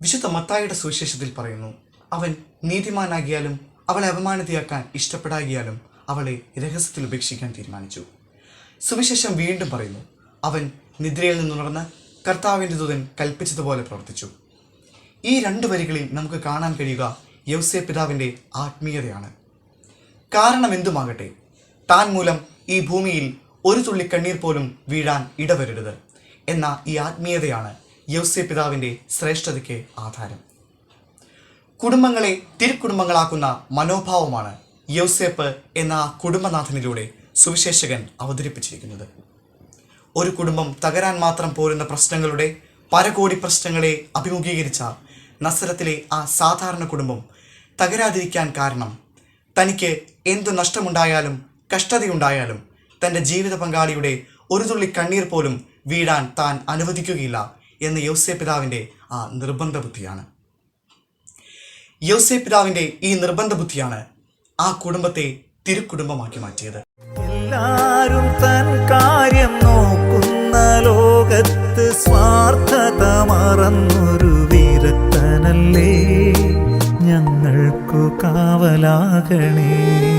വിശുദ്ധ മത്തായിയുടെ സുവിശേഷത്തിൽ പറയുന്നു അവൻ നീതിമാനാകിയാലും അവളെ അപമാനിതയാക്കാൻ ഇഷ്ടപ്പെടാകിയാലും അവളെ രഹസ്യത്തിൽ ഉപേക്ഷിക്കാൻ തീരുമാനിച്ചു. സുവിശേഷം വീണ്ടും പറയുന്നു അവൻ നിദ്രയിൽ നിന്നുണർന്ന് കർത്താവിന്റെ ദൂതൻ കൽപ്പിച്ചതുപോലെ പ്രവർത്തിച്ചു. ഈ രണ്ട് വരികളിൽ നമുക്ക് കാണാൻ കഴിയുക യൗസേ പിതാവിന്റെ ആത്മീയതയാണ്. കാരണം എന്തുമാകട്ടെ താൻ മൂലം ഈ ഭൂമിയിൽ ഒരു തുള്ളി കണ്ണീർ പോലും വീഴാൻ ഇടവരരുത് എന്ന ഈ ആത്മീയതയാണ് യൗസേ പിതാവിന്റെ ശ്രേഷ്ഠതയ്ക്ക് ആധാരം. കുടുംബങ്ങളെ തിരുക്കുടുംബങ്ങളാക്കുന്ന മനോഭാവമാണ് യൗസേപ്പ് എന്ന കുടുംബനാഥനിലൂടെ സുവിശേഷകൻ അവതരിപ്പിച്ചിരിക്കുന്നത്. ഒരു കുടുംബം തകരാൻ മാത്രം പോരുന്ന പ്രശ്നങ്ങളുടെ പരകോടി പ്രശ്നങ്ങളെ അഭിമുഖീകരിച്ച നസരത്തിലെ ആ സാധാരണ കുടുംബം തകരാതിരിക്കാൻ കാരണം തനിക്ക് എന്തു നഷ്ടമുണ്ടായാലും കഷ്ടതയുണ്ടായാലും തന്റെ ജീവിത പങ്കാളിയുടെ ഒരു തുള്ളി കണ്ണീർ പോലും വീഴാൻ താൻ അനുവദിക്കുകയില്ല എന്ന് യൗസേ പിതാവിന്റെ ആ നിർബന്ധ ബുദ്ധിയാണ് യൗസേ പിതാവിന്റെ ഈ നിർബന്ധ ബുദ്ധിയാണ് ആ കുടുംബത്തെ തിരുക്കുടുംബമാക്കി മാറ്റിയത്. എല്ലാരും തൻ കാര്യം നോക്കുന്ന ലോകത്ത് സ്വാർത്ഥത മറന്നൊരു വിരക്തനല്ലേ? ഞങ്ങൾക്കു കാവലാകണേ.